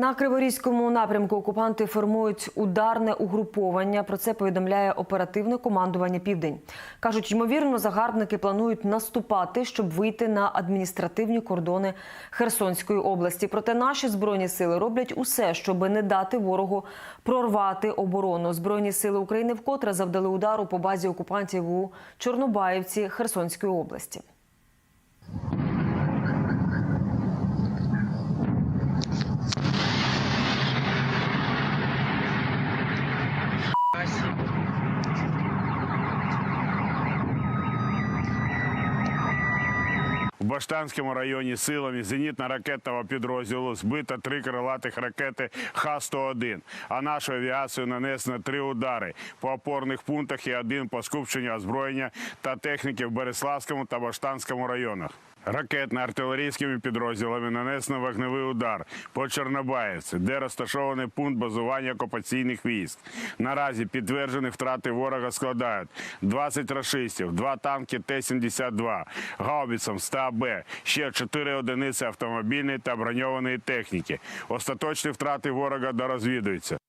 На Криворізькому напрямку окупанти формують ударне угруповання. Про це повідомляє оперативне командування Південь. кажуть, ймовірно, загарбники планують наступати, щоб вийти на адміністративні кордони Херсонської області. Проте наші збройні сили роблять усе, щоб не дати ворогу прорвати оборону. Збройні сили України вкотре завдали удару по базі окупантів у Чорнобаївці Херсонської області. В Баштанському районі силами зенітно-ракетного підрозділу збито три крилатих ракети Х-101, а нашу авіацію нанесено три удари по опорних пунктах і один по скупченню озброєння та техніки в Береславському та Баштанському районах. Ракетно-артилерійськими підрозділами нанесено вогневий удар по Чорнобаївці, де розташований пункт базування окупаційних військ. Наразі підтверджені втрати ворога складають 20 рашистів, 2 танки Т-72, гаубіцам став. АБ, ще 4 одиниці автомобільної та броньованої техніки. Остаточні втрати ворога дорозвідуються.